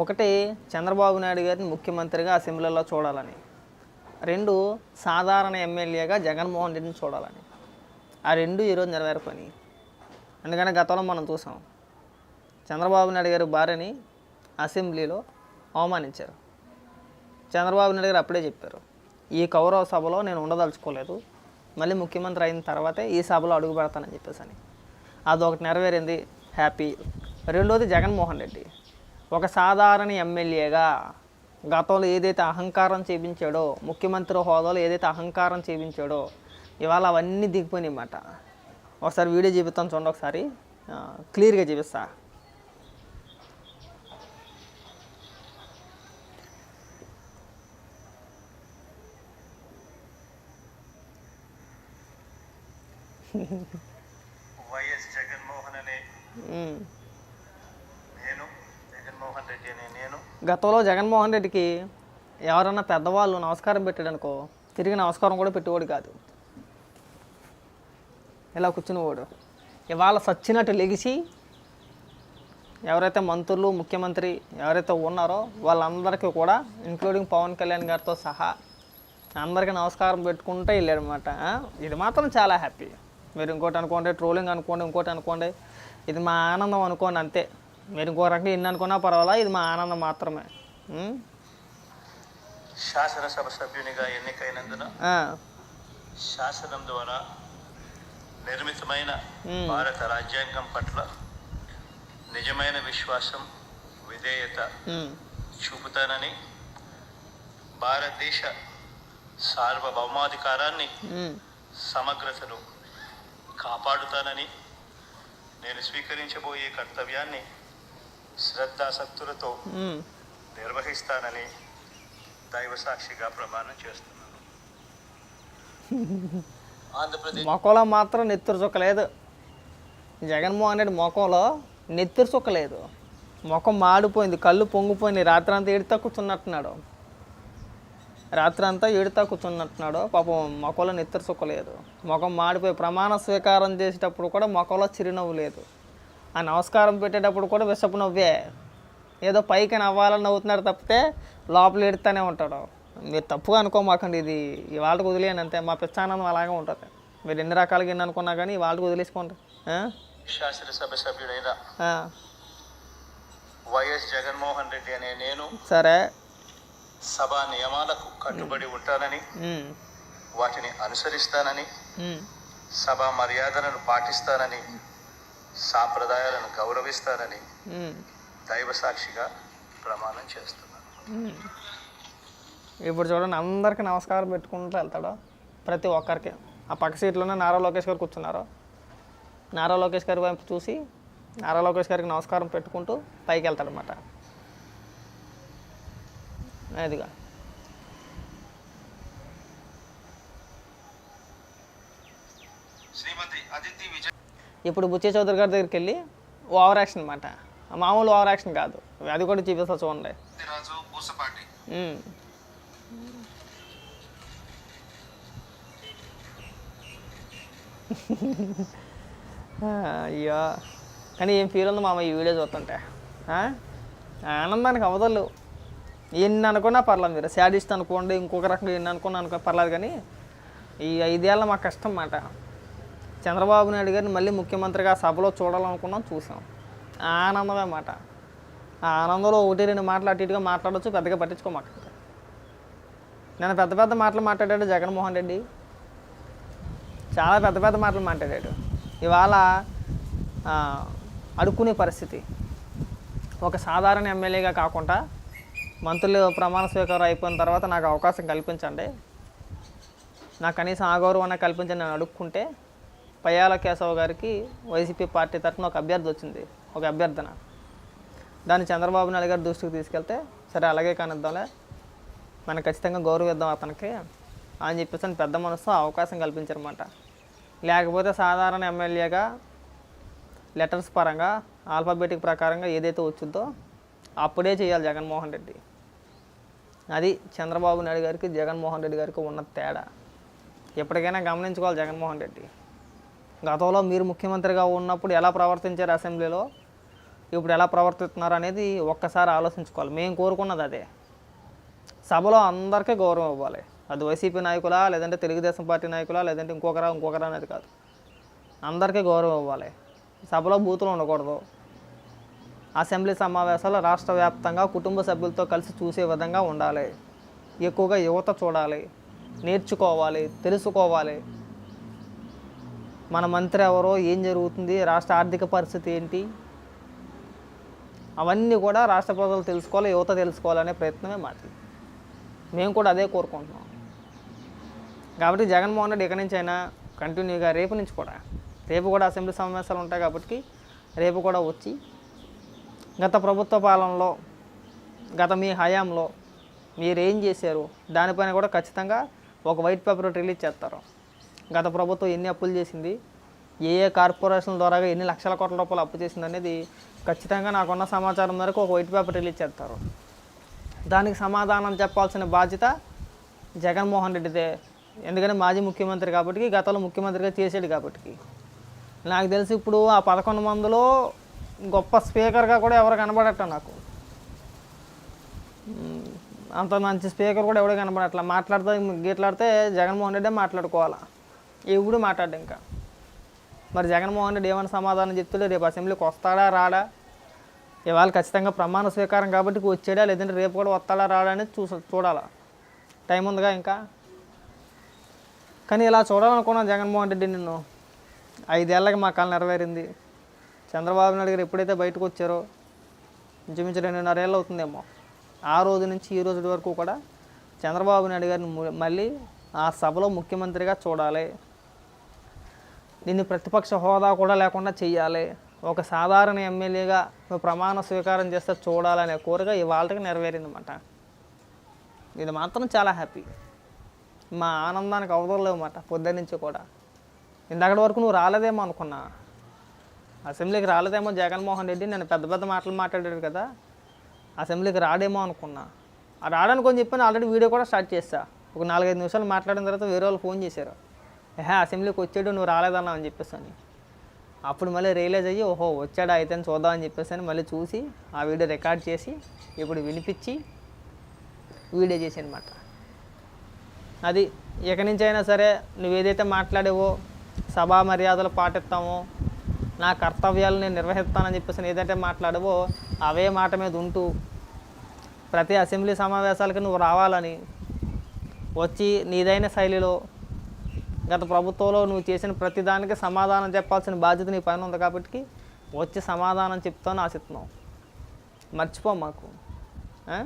ఒకటి చంద్రబాబు నాయుడు గారిని ముఖ్యమంత్రిగా అసెంబ్లీలో చూడాలని. రెండు సాధారణ ఎమ్మెల్యేగా జగన్మోహన్ రెడ్డిని చూడాలని. ఆ రెండు ఈరోజు నెరవేరుకొని. ఎందుకంటే గతంలో మనం చూసాం చంద్రబాబు నాయుడు గారి భార్యని అసెంబ్లీలో అవమానించారు. చంద్రబాబు నాయుడు గారు అప్పుడే చెప్పారు ఈ కౌరవ సభలో నేను ఉండదలుచుకోలేదు మళ్ళీ ముఖ్యమంత్రి అయిన తర్వాతే ఈ సభలో అడుగు పెడతానని చెప్పేసి అని. అదొకటి నెరవేరింది హ్యాపీ. రెండోది జగన్మోహన్ రెడ్డి. ఒక సాధారణ ఎమ్మెల్యేగా గతంలో ఏదైతే అహంకారం చూపించాడో ముఖ్యమంత్రి హోదాలో ఏదైతే అహంకారం చూపించాడో ఇవాళ అవన్నీ దిగిపోయినాయన్నమాట ఒకసారి వీడియో చూపిస్తాను చూడండి ఒకసారి. క్లియర్గా చూపిస్తా. వైఎస్ జగన్మోహన్ అనే జగన్మోహన్ రెడ్డి నేను. గతంలో జగన్మోహన్ రెడ్డికి ఎవరన్నా పెద్దవాళ్ళు నమస్కారం పెట్టాడనుకో తిరిగి నమస్కారం కూడా పెట్టేవాడు కాదు. ఇలా కూర్చునేవాడు. ఇవాళ సచ్చినట్టు లెగిసి ఎవరైతే మంత్రులు ముఖ్యమంత్రి ఎవరైతే ఉన్నారో వాళ్ళందరికీ కూడా ఇంక్లూడింగ్ పవన్ కళ్యాణ్ గారితో సహా అందరికీ నమస్కారం పెట్టుకుంటూ వెళ్ళాడనమాట ఇది మాత్రం చాలా హ్యాపీ. మీరు ఇంకోటి అనుకోండి ట్రోలింగ్ అనుకోండి ఇంకోటి అనుకోండి ఇది మా ఆనందం అనుకోండి అంతే. మీరు ఇంకో రకంగా ఎన్ని అనుకున్నా పర్వాలా? ఇది మా ఆనందం మాత్రమే? శాసనసభ సభ్యునిగా ఎన్నికైనందున శాసనం ద్వారా నిర్మితమైన. భారత రాజ్యాంగం పట్ల నిజమైన విశ్వాసం విధేయత చూపుతానని భారతదేశ సార్వభౌమాధికారాన్ని సమగ్రతను కాపాడుతానని నేను స్వీకరించబోయే కర్తవ్యాన్ని శ్రద్ధాసక్తులతో ఉం. నిర్వహిస్తానని దైవ సాక్షిగా ప్రమాణం చేస్తున్నాను. ఆంధ్రప్రదేశ్ మొఖంలో మాత్రం నెత్తురు చుక్క లేదు. జగన్మోహన్ రెడ్డి ముఖంలో నెత్తురు చుక్క లేదు. ముఖం మాడిపోయింది కళ్ళు పొంగిపోయింది రాత్రి అంతా ఏడుతా కూర్చున్నట్టున్నాడు రాత్రి అంతా ఏడుతా కూర్చున్నట్టున్నాడు పాపం మొఖంలో నెత్తురు చుక్క లేదు. ముఖం మాడిపోయి ప్రమాణ స్వీకారం చేసేటప్పుడు కూడా ముఖంలో చిరునవ్వు లేదు. ఆ నమస్కారం పెట్టేటప్పుడు కూడా విషపు నవ్వే. ఏదో పైకి నవ్వాలని నవ్వుతున్నాడు తప్పితే లోపల ఎడుతూనే ఉంటాడు. మీరు తప్పుగా అనుకోమాకండి ఇది ఇవాళకి వదిలేయండి అంతే. మా పిచ్చానందం అలాగే ఉంటుంది. మీరు ఎన్ని రకాలుగా ఎన్ని అనుకున్నా కానీ వాళ్ళకి వదిలేసుకోండి? శాసనసభ సభ్యుడైన వైఎస్ జగన్మోహన్ రెడ్డి అనే నేను సరే. సభా నియమాలకు కట్టుబడి ఉంటానని వాటిని అనుసరిస్తానని సభా మర్యాదలను పాటిస్తానని సాంప్రదాయాలను గౌరవిస్తానని దైవ సాక్షిగా ప్రమాణం చేస్తున్నాను. ఇప్పుడు చూడండి అందరికీ నమస్కారం పెట్టుకుంటూ వెళ్తాడు ప్రతి ఒక్కరికి. ఆ పక్క సీట్లోనే నారా లోకేష్ గారు కూర్చున్నారు. నారా లోకేష్ గారి వైపు చూసి నారా లోకేష్ గారికి నమస్కారం పెట్టుకుంటూ పైకి వెళ్తాడనమాట అదిగా ఇప్పుడు బుచ్చే చౌదరి గారి దగ్గరికి వెళ్ళి ఓవర్ యాక్షన్ అనమాట మామూలు ఓవర్ యాక్షన్ కాదు. అది కూడా చూపిస్తా చూడండి. అయ్యో. కానీ ఏం ఫీల్ ఉంది మామ ఈ వీడియో చూస్తుంటే? ఆనందానికి అవదలు ఎన్ని అనుకున్నా పర్లేదు మీరు. శాడిస్ట్ అనుకోండి ఇంకొక రకంగా ఎన్ని అనుకున్నా అనుకో పర్లేదు కానీ ఈ ఐదేళ్ళ మాకు కష్టం మాట చంద్రబాబు నాయుడు గారిని మళ్ళీ ముఖ్యమంత్రిగా సభలో చూడాలనుకున్నాం చూసాం. ఆనందమే మాట. ఆ ఆనందంలో ఒకటి రెండు మాటలు అటు ఇటుగా మాట్లాడవచ్చు పెద్దగా పట్టించుకోమాకండి నేను పెద్ద పెద్ద మాటలు మాట్లాడాడు జగన్మోహన్ రెడ్డి. చాలా పెద్ద పెద్ద మాటలు మాట్లాడాడు. ఇవాళ అడుక్కునే పరిస్థితి. ఒక సాధారణ ఎమ్మెల్యేగా కాకుండా మంత్రులు ప్రమాణ స్వీకారం అయిపోయిన తర్వాత నాకు అవకాశం కల్పించండి. నాకు కనీసం ఆ గౌరవం కల్పించండి నేను అడుక్కుంటే పయ్యాల కేశవ్ గారికి వైసీపీ పార్టీ తరఫున ఒక అభ్యర్థి వచ్చింది. ఒక అభ్యర్థన. దాన్ని చంద్రబాబు నాయుడు గారి దృష్టికి తీసుకెళ్తే సరే అలాగే కానిద్దాంలే మనం ఖచ్చితంగా గౌరవిద్దాం అతనికి అని చెప్పేసి అని పెద్ద మనసు అవకాశం కల్పించారన్నమాట. లేకపోతే సాధారణ ఎమ్మెల్యేగా లెటర్స్ పరంగా ఆల్ఫాబెటిక్ ప్రకారంగా ఏదైతే వచ్చిందో అప్పుడే చేయాలి జగన్మోహన్ రెడ్డి. అది చంద్రబాబు నాయుడు గారికి జగన్మోహన్ రెడ్డి గారికి ఉన్న తేడా. ఎప్పటికైనా గమనించుకోవాలి జగన్మోహన్ రెడ్డి. గతంలో మీరు ముఖ్యమంత్రిగా ఉన్నప్పుడు ఎలా ప్రవర్తించారు అసెంబ్లీలో? ఇప్పుడు ఎలా ప్రవర్తిస్తున్నారు అనేది ఒక్కసారి ఆలోచించుకోవాలి. మేము కోరుకున్నది అదే. సభలో అందరికీ గౌరవం ఇవ్వాలి. అది వైసీపీ నాయకులా లేదంటే తెలుగుదేశం పార్టీ నాయకులా లేదంటే ఇంకొకరా ఇంకొకరా అనేది కాదు. అందరికీ గౌరవం ఇవ్వాలి. సభలో బూతులు ఉండకూడదు. అసెంబ్లీ సమావేశాలు రాష్ట్ర వ్యాప్తంగా కుటుంబ సభ్యులతో కలిసి చూసే విధంగా ఉండాలి. ఎక్కువగా యువత చూడాలి. నేర్చుకోవాలి. తెలుసుకోవాలి. మన మంత్రి ఎవరో ఏం జరుగుతుంది రాష్ట్ర ఆర్థిక పరిస్థితి ఏంటి? అవన్నీ కూడా రాష్ట్ర ప్రజలు తెలుసుకోవాలి యువత తెలుసుకోవాలనే ప్రయత్నమే మాది. మేము కూడా అదే కోరుకుంటున్నాం. కాబట్టి జగన్మోహన్ రెడ్డి ఇక్కడి నుంచి అయినా కంటిన్యూగా రేపు నుంచి కూడా రేపు కూడా అసెంబ్లీ సమావేశాలు ఉంటాయి కాబట్టి రేపు కూడా వచ్చి గత ప్రభుత్వ పాలనలో గత మీ హయాంలో మీరు ఏం చేశారు దానిపైన కూడా ఖచ్చితంగా ఒక వైట్ పేపర్ రిలీజ్ చేస్తారు. గత ప్రభుత్వం ఎన్ని అప్పులు చేసింది? ఏ ఏ కార్పొరేషన్ల ద్వారా ఎన్ని లక్షల కోట్ల రూపాయలు అప్పు చేసింది అనేది ఖచ్చితంగా నాకున్న సమాచారం మేరకు ఒక వైట్ పేపర్ రిలీజ్ చేస్తారు. దానికి సమాధానం చెప్పాల్సిన బాధ్యత జగన్మోహన్ రెడ్డిదే. ఎందుకంటే మాజీ ముఖ్యమంత్రి కాబట్టి గతంలో ముఖ్యమంత్రిగా చేసాడు కాబట్టి నాకు తెలిసి ఇప్పుడు ఆ పదకొండు మందిలో గొప్ప స్పీకర్గా కూడా ఎవరు కనబడట నాకు. అంత మంచి స్పీకర్ కూడా ఎవడో కనబడట్లా. మాట్లాడితే గీట్లాడితే జగన్మోహన్ రెడ్డి మాట్లాడుకోవాలా? ఎవడు మాట్లాడు ఇంకా. మరి జగన్మోహన్ రెడ్డి ఏమైనా సమాధానం చెప్తులే రేపు అసెంబ్లీకి వస్తాడా రాడా? ఇవాళ ఖచ్చితంగా ప్రమాణ స్వీకారం కాబట్టి వచ్చాడా లేదంటే రేపు కూడా వస్తాడా రాడా అనేది చూస చూడాలా. టైం ఉందిగా ఇంకా? కానీ ఇలా చూడాలనుకున్నాను జగన్మోహన్ రెడ్డి నిన్ను. ఐదేళ్ళకి మా కాలం నెరవేరింది. చంద్రబాబు నాయుడు గారు ఎప్పుడైతే బయటకు వచ్చారో ఇంచుమించు రెండున్నరేళ్ళు అవుతుందేమో. ఆ రోజు నుంచి ఈ రోజు వరకు కూడా చంద్రబాబు నాయుడు గారిని మళ్ళీ ఆ సభలో ముఖ్యమంత్రిగా చూడాలి. దీన్ని ప్రతిపక్ష హోదా కూడా లేకుండా చేయాలి ఒక సాధారణ ఎమ్మెల్యేగా నువ్వు ప్రమాణ స్వీకారం చేస్తే చూడాలనే కోరిక ఇవాళకి నెరవేరిందన్నమాట. ఇది మాత్రం చాలా హ్యాపీ మా ఆనందానికి అవదలేవన్నమాట పొద్దున్న నుంచి కూడా. ఇందక్కడి వరకు నువ్వు రాలేదేమో అనుకున్నా. అసెంబ్లీకి రాలేదేమో జగన్మోహన్ రెడ్డి నేను పెద్ద పెద్ద మాటలు మాట్లాడాడు కదా. అసెంబ్లీకి రాడేమో అనుకున్నా. ఆ రాడని కొంచెం చెప్పి ఆల్రెడీ వీడియో కూడా స్టార్ట్ చేస్తా ఒక నాలుగైదు నిమిషాలు మాట్లాడిన తర్వాత వేరే వాళ్ళు ఫోన్ చేశారు. ఏహే అసెంబ్లీకి వచ్చాడు నువ్వు రాలేదన్నా అని చెప్పేసి అని అప్పుడు మళ్ళీ రియలైజ్ అయ్యి ఓహో వచ్చాడా అయితే అని చూద్దాం అని చెప్పేసి అని మళ్ళీ చూసి ఆ వీడియో రికార్డ్ చేసి ఇప్పుడు వినిపించి వీడియో చేసి అనమాట అది ఎక్కడి నుంచి అయినా సరే నువ్వు ఏదైతే మాట్లాడేవో సభా మర్యాదలు పాటిస్తామో నా కర్తవ్యాలు నేను నిర్వహిస్తానని చెప్పేసి ఏదైతే మాట్లాడవో అవే మాట మీద ఉంటూ ప్రతి అసెంబ్లీ సమావేశాలకి నువ్వు రావాలని వచ్చి నీదైన శైలిలో గత ప్రభుత్వంలో నువ్వు చేసిన ప్రతిదానికి సమాధానం చెప్పాల్సిన బాధ్యత నీ పైన ఉంది కాబట్టి వచ్చి సమాధానం చెప్తాను ఆశిస్తున్నావు మర్చిపో మాకు ఆ?